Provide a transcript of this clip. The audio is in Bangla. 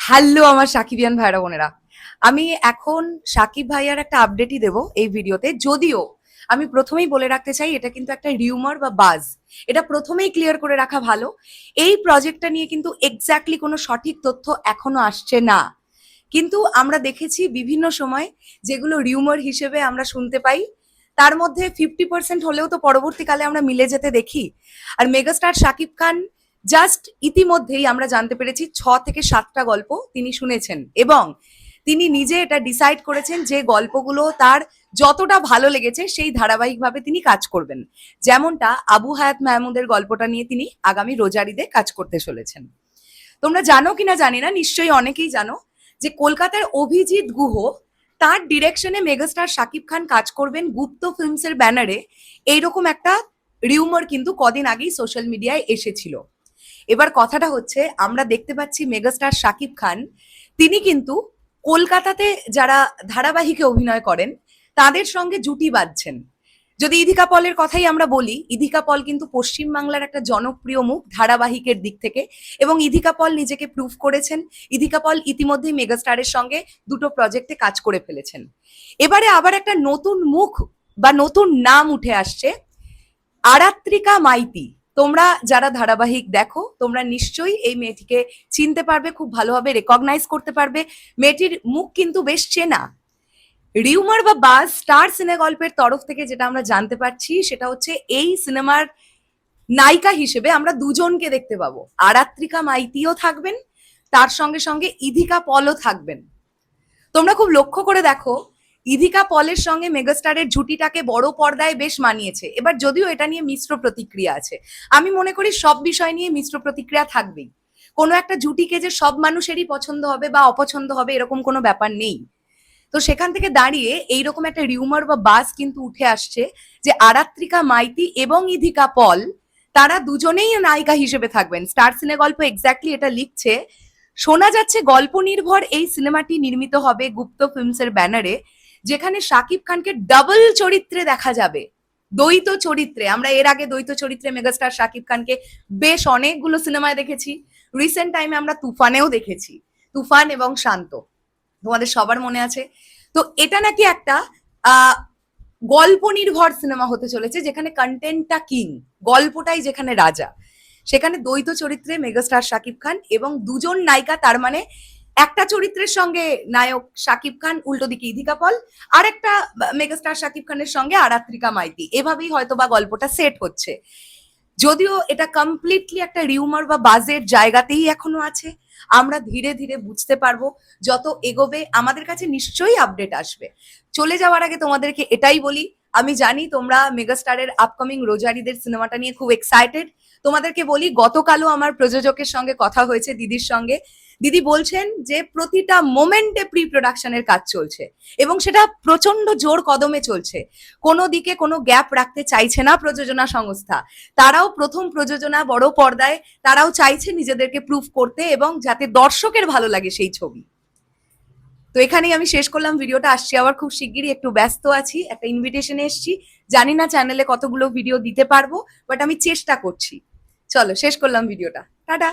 হ্যালো, আমার সাকিবিয়ান ভাইরা বোনেরা। আমি এখন সাকিব ভাইয়ার একটা আপডেটই দেব এই ভিডিওতে। যদিও আমি প্রথমেই বলে রাখতে চাই, এটা কিন্তু একটা রিউমার বা বাজ এটা প্রথমেই ক্লিয়ার করে রাখা ভালো। এই প্রজেক্টটা নিয়ে কিন্তু এক্স্যাক্টলি কোনো সঠিক তথ্য এখনও আসছে না। কিন্তু আমরা দেখেছি বিভিন্ন সময় যেগুলো রিউমার হিসেবে আমরা শুনতে পাই, তার মধ্যে ফিফটি পার্সেন্ট হলেও তো পরবর্তীকালে আমরা মিলে যেতে দেখি। আর মেগাস্টার শাকিব খান জাস্ট ইতিমধ্যেই আমরা জানতে পেরেছি ছ থেকে সাতটা গল্প তিনি শুনেছেন এবং তিনি নিজে এটা ডিসাইড করেছেন যে গল্পগুলো তার যতটা ভালো লেগেছে সেই ধারাবাহিকভাবে তিনি কাজ করবেন। যেমনটা আবু হায়াত মাহমুদের গল্পটা নিয়ে তিনি আগামী রোজারিতে কাজ করতে চলেছেন। তোমরা জানো কিনা জানি না, নিশ্চয়ই অনেকেই জানো যে কলকাতার অভিজিৎ গুহ তার ডিরেকশনে মেগাস্টার শাকিব খান কাজ করবেন গুপ্ত ফিল্মসের ব্যানারে এইরকম একটা রিউমার কিন্তু কদিন আগেই সোশ্যাল মিডিয়ায় এসেছিল। এবার কথাটা হচ্ছে, আমরা দেখতে পাচ্ছি মেগাস্টার শাকিব খান। তিনি কিন্তু কলকাতাতে যারা ধারাবাহিকে অভিনয় করেন, তাদের সঙ্গে জুটি বাঁধছেন। যদি ইধিকা পলের কথাই আমরা বলি, ইধিকা পল কিন্তু পশ্চিমবাংলার একটা জনপ্রিয় মুখ ধারাবাহিকের দিক থেকে এবং ইধিকা পল নিজেকে প্রুভ করেছেন। ইধিকা পল ইতিমধ্যেই মেগাস্টারের সঙ্গে দুটো প্রজেক্টে কাজ করে ফেলেছেন। এবারে আবার একটা নতুন মুখ বা নতুন নাম উঠে আসছে, আরাত্রিকা মাইতি। তোমরা যারা ধারাবাহিক দেখো, তোমরা নিশ্চয়ই এই মেয়েটিকে চিনতে পারবে, খুব ভালোভাবে রেকগনাইজ করতে পারবে। মেয়েটির মুখ কিন্তু বেশ চেনা। রিউমার বা বাজ স্টার সিনে গল্পের তরফ থেকে যেটা আমরা জানতে পারছি, সেটা হচ্ছে এই সিনেমার নায়িকা হিসেবে আমরা দুজনকে দেখতে পাবো। আরাত্রিকা মাইতিও থাকবেন, তার সঙ্গে সঙ্গে ইধিকা পলও থাকবেন। তোমরা খুব লক্ষ্য করে দেখো ইধিকা পলের সঙ্গে মেগাস্টারের জুটিটাকে বড় পর্দায় বেশ মানিয়েছে। এবার যদিও এটা নিয়ে মিশ্র প্রতিক্রিয়া আছে, আমি মনে করি সব বিষয় নিয়ে মিশ্র প্রতিক্রিয়া থাকবেই। কোনো একটা জুটিকে যে সব মানুষেরই পছন্দ হবে বা অপছন্দ হবে এরকম কোনো ব্যাপার নেই। তো সেখান থেকে দাঁড়িয়ে এইরকম একটা রিউমার বা বাস কিন্তু উঠে আসছে যে আরাত্রিকা মাইতি এবং ইধিকা পল, তারা দুজনেই নায়িকা হিসেবে থাকবেন। স্টার সিনে গল্প এক্স্যাক্টলি এটা লিখছে, শোনা যাচ্ছে গল্প নির্ভর এই সিনেমাটি নির্মিত হবে গুপ্ত ফিল্মসের ব্যানারে যেখানে শাকিব খানকে ডাবল চরিত্রে দেখা যাবে। দ্বৈত চরিত্রে। আমরা এর আগে দ্বৈত চরিত্রে মেগাস্টার শাকিব খানকে বেশ অনেকগুলো সিনেমায় দেখেছি। রিসেন্ট টাইমে আমরা তুফানেও দেখেছি। তুফান এবং শান্ত। তোমাদের সবার মনে আছে? তো এটা নাকি একটা গল্প নির্ভর সিনেমা হতে চলেছে, যেখানে কন্টেন্টটা কিং গল্পটাই যেখানে রাজা। সেখানে দ্বৈত চরিত্রে মেগাস্টার শাকিব খান এবং দুজন নায়িকা, তার মানে একটা চরিত্রের সঙ্গে নায়ক শাকিব খান, উল্টো দিকে ইধিকা পল আর একটা মেগাস্টার শাকিব খানের সঙ্গে আরাত্রিকা মাইতি। এভাবেই হয়তো বা গল্পটা সেট হচ্ছে। যদিও এটা কমপ্লিটলি একটা রিউমার বা বাজের জায়গাতেই এখনও আছে। আমরা ধীরে ধীরে বুঝতে পারব, যত এগোবে, আমাদের কাছে নিশ্চয়ই আপডেট আসবে। চলে যাওয়ার আগে তোমাদেরকে এটাই বলি, আমি জানি তোমরা মেগাস্টারের আপকামিং রোজারিদের সিনেমাটা নিয়ে খুব এক্সাইটেড তোমাদেরকে বলি, গতকালও আমার প্রযোজকের সঙ্গে কথা হয়েছে, দিদির সঙ্গে। দিদি বলছেন যে প্রতিটা মোমেন্টে প্রি প্রোডাকশনের কাজ চলছে এবং সেটা প্রচণ্ড জোর কদমে চলছে। কোনো দিকে কোনো গ্যাপ রাখতে চাইছে না প্রযোজনা সংস্থা। তারাও প্রথম প্রযোজনা বড় পর্দায় তারাও চাইছে নিজেদেরকে প্রুফ করতে এবং যাতে দর্শকের ভালো লাগে সেই ছবি। তো এখানেই আমি শেষ করলাম ভিডিওটা। আসছি আবার খুব শিগগিরই, একটু ব্যস্ত আছি, একটা ইনভিটেশনে এসেছি। জানি না চ্যানেলে কতগুলো ভিডিও দিতে পারব বাট আমি চেষ্টা করছি। চলো, শেষ করলাম ভিডিওটা টাটা!